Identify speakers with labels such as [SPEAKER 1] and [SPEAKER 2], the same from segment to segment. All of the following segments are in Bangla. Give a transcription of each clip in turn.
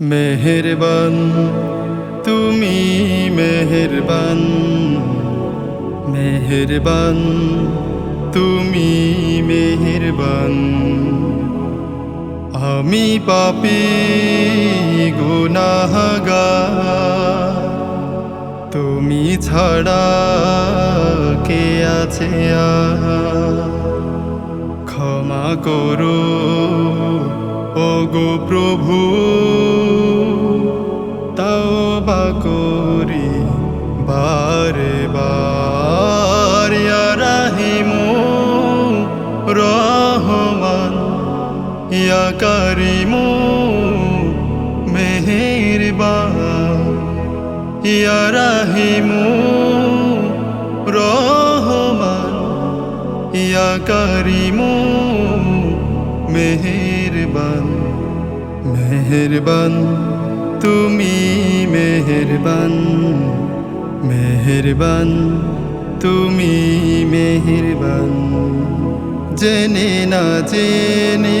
[SPEAKER 1] মেহেরবান, তুমি মেহেরবান। মেহেরবান, তুমি মেহেরবান। আমি পাপি, গুনাহগার। তুমি ছাড়া কে আছে ক্ষমা করো ও গো প্রভু। ইয়া কারিমু মেহেরবান, ইয়া রাহিমু, রহমান, ইয়া কারিমু মেহেরবান মেহেরবান, তুমি মেহেরবান মেহেরবান, তুমি মেহেরবান, জেনে না জেনে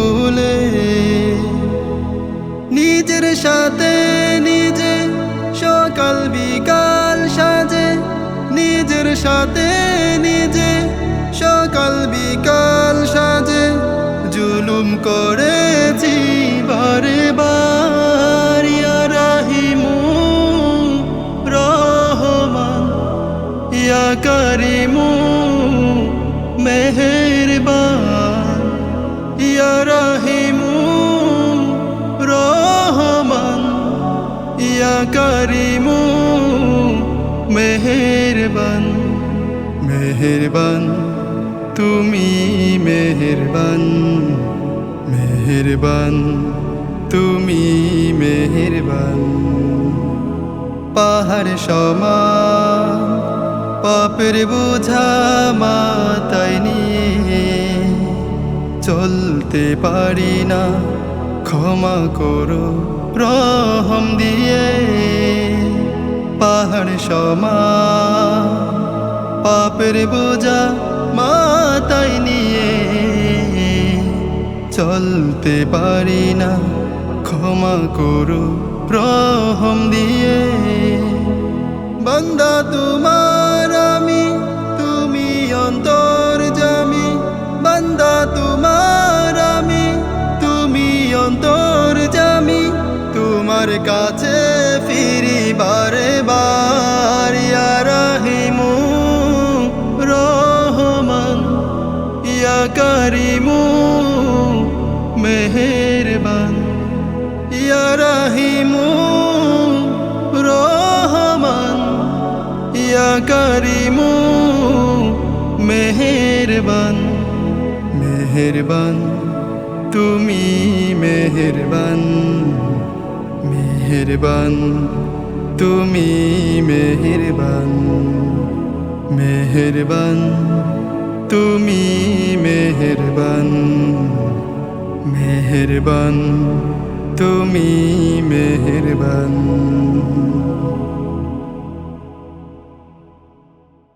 [SPEAKER 1] নিজের সাথে নিজে সকাল বিকাল সাজে জুলুম করেছি বারে বার। রাহিমু রহমান, ইয়া কারিমু মেহেরবান। ইয়া রাহিমু রহমান, ইয়া কারিমু মেহেরবান মেহেরবান, তুমি মেহেরবান মেহেরবান, তুমি মেহেরবান। পাহাড় সমান, পাপের বোঝা মাথায় নিয়ে চলতে পারি না, ক্ষমা করো, রহম দিয়ে। পাহাড় সমান পাপের বোঝা মাথায় নিয়ে চলতে পারি না। ক্ষমা করো প্রহম দিয়ে। বান্দা তোমার আমি, তুমি অন্তর জামি। বান্দা তোমার আমি, তুমি অন্তর জামি। তোমার কাছে ফিরি রাহিমু রহমান, ইয়া কারিমু মেহেরবান। মেহেরবান, তুমি মেহেরবান। মেহেরবান, তুমি মেহেরবান। মেহেরবান, তুমি মেহেরবান। মেহেরবান তুমি মেহেরবান।